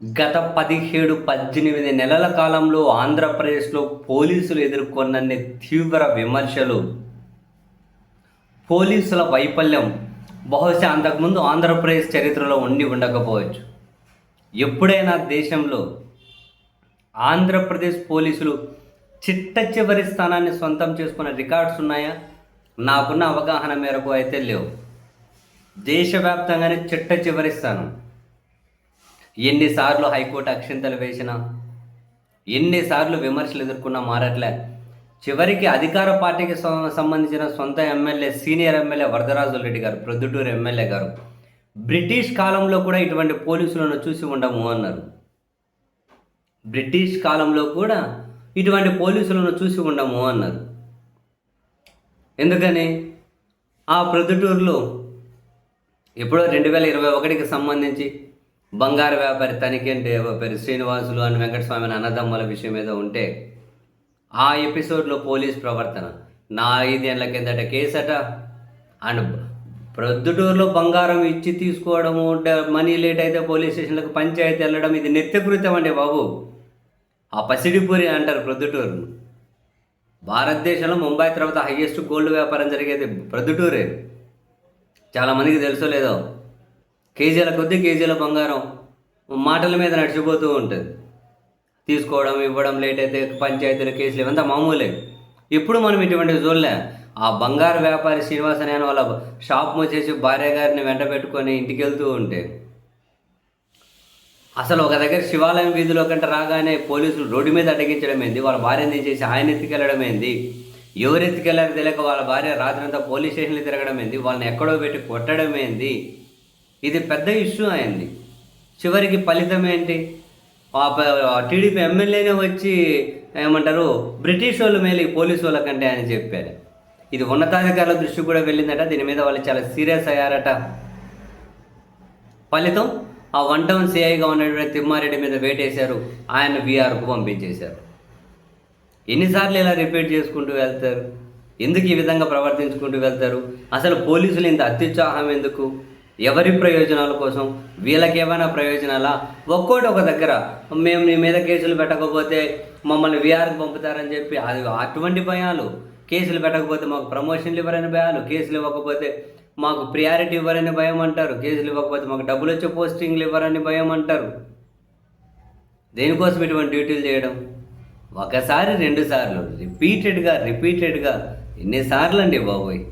గత పదిహేడు పద్దెనిమిది నెలల కాలంలో ఆంధ్రప్రదేశ్లో పోలీసులు ఎదుర్కొన్నన్ని తీవ్ర విమర్శలు. పోలీసుల వైఫల్యం బహుశా అంతకుముందు ఆంధ్రప్రదేశ్ చరిత్రలో ఉండి ఉండకపోవచ్చు. ఎప్పుడైనా దేశంలో ఆంధ్రప్రదేశ్ పోలీసులు చిట్ట చివరి స్థానాన్ని సొంతం చేసుకున్న రికార్డ్స్ ఉన్నాయా? నాకున్న అవగాహన మేరకు అయితే లేవు. దేశవ్యాప్తంగానే చిట్ట చివరి స్థానం. ఎన్నిసార్లు హైకోర్టు అక్షింతలు వేసినా ఎన్నిసార్లు విమర్శలు ఎదుర్కొన్నా మారట్లే. చివరికి అధికార పార్టీకి సంబంధించిన సొంత MLA senior MLA Varadaraju Reddy garu Proddatur MLA గారు బ్రిటిష్ కాలంలో కూడా ఇటువంటి పోలీసులను చూసి ఉండము అన్నారు. బ్రిటిష్ కాలంలో కూడా ఇటువంటి పోలీసులను చూసి ఉండము అన్నారు. ఎందుకని? ఆ ప్రొద్దుటూరులో ఎప్పుడో రెండు వేల ఇరవై ఒకటికి సంబంధించి బంగారు వ్యాపారి తనిఖీ అంటే పేరు శ్రీనివాసులు అని వెంకటస్వామి అన్నదమ్మల అన్నదమ్ముల విషయం ఏదో ఉంటే ఆ ఎపిసోడ్లో పోలీస్ ప్రవర్తన. నా ఐదేళ్ళ కిందట కేసట. అండ్ ప్రొద్దుటూరులో బంగారం ఇచ్చి తీసుకోవడము మనీ లేట్ అయితే పోలీస్ స్టేషన్లకు పంచాయతీ వెళ్ళడం ఇది నిత్యకృత్యం అండి బాబు. ఆ పసిడిపూరి అంటారు ప్రొద్దుటూరు భారతదేశంలో ముంబై తర్వాత హైయెస్ట్ గోల్డ్ వ్యాపారం జరిగేది ప్రొద్దుటూరే. చాలామందికి తెలుసో లేదో? కేజీల కొద్ది కేజీల బంగారం మాటల మీద నడిచిపోతూ ఉంటుంది. తీసుకోవడం ఇవ్వడం లేట్ అయితే పంచాయతీల కేసులు ఇవంతా మామూలే. ఇప్పుడు మనం ఇటువంటి చూడలే ఆ బంగారు వ్యాపారి శ్రీనివాస నేను వాళ్ళ షాప్ మూసేసి భార్య గారిని వెంట పెట్టుకొని ఇంటికి వెళ్తూ ఉంటే అసలు ఒక దగ్గర శివాలయం వీధిలో కంటే రాగానే పోలీసులు రోడ్డు మీద అడ్డగించడం ఏంది? వాళ్ళ భార్యని తీసేసి ఆయన ఎత్తుకెళ్ళడం ఏంది? ఎవరు ఎత్తుకెళ్ళారో తెలియక వాళ్ళ భార్య రాత్రంతా పోలీస్ స్టేషన్లో తిరగడం ఏంది? వాళ్ళని ఎక్కడో పెట్టి కొట్టడం ఏంది? ఇది పెద్ద ఇష్యూ అయింది. చివరికి ఫలితం ఏంటి? ఆ టీడీపీ ఎమ్మెల్యేనే వచ్చి ఏమంటారు బ్రిటిష్ వాళ్ళ మేలు పోలీసు వాళ్ళ కంటే అని చెప్పారు. ఇది ఉన్నతాధికారుల దృష్టి కూడా వెళ్ళిందట. దీని మీద వాళ్ళు చాలా సీరియస్ అయ్యారట. ఫలితం ఆ వన్ టౌన్ సిఐగా ఉన్నటువంటి తిమ్మారెడ్డి మీద వేటేశారు. ఆయన బీఆర్కు పంపించేశారు. ఎన్నిసార్లు ఇలా రిపీట్ చేసుకుంటూ వెళ్తారు? ఎందుకు ఈ విధంగా ప్రవర్తించుకుంటూ వెళ్తారు? అసలు పోలీసులు ఇంత అత్యుత్సాహం ఎందుకు? ఎవరి ప్రయోజనాల కోసం? వీళ్ళకి ఏమైనా ప్రయోజనాలా? ఒక్కోటి ఒక దగ్గర. మేము నీ మీద కేసులు పెట్టకపోతే మమ్మల్ని వీఆర్కి పంపుతారని చెప్పి అది అటువంటి భయాలు. కేసులు పెట్టకపోతే మాకు ప్రమోషన్లు ఇవ్వరని భయాలు. కేసులు ఇవ్వకపోతే మాకు ప్రియారిటీ ఇవ్వరని భయం అంటారు. కేసులు ఇవ్వకపోతే మాకు డబ్బులు వచ్చే పోస్టింగ్లు ఇవ్వరని భయం అంటారు. దేనికోసం ఇటువంటి డ్యూటీలు చేయడం? ఒకసారి రెండుసార్లు రిపీటెడ్గా రిపీటెడ్గా. ఎన్నిసార్లు అండి బాబోయ్?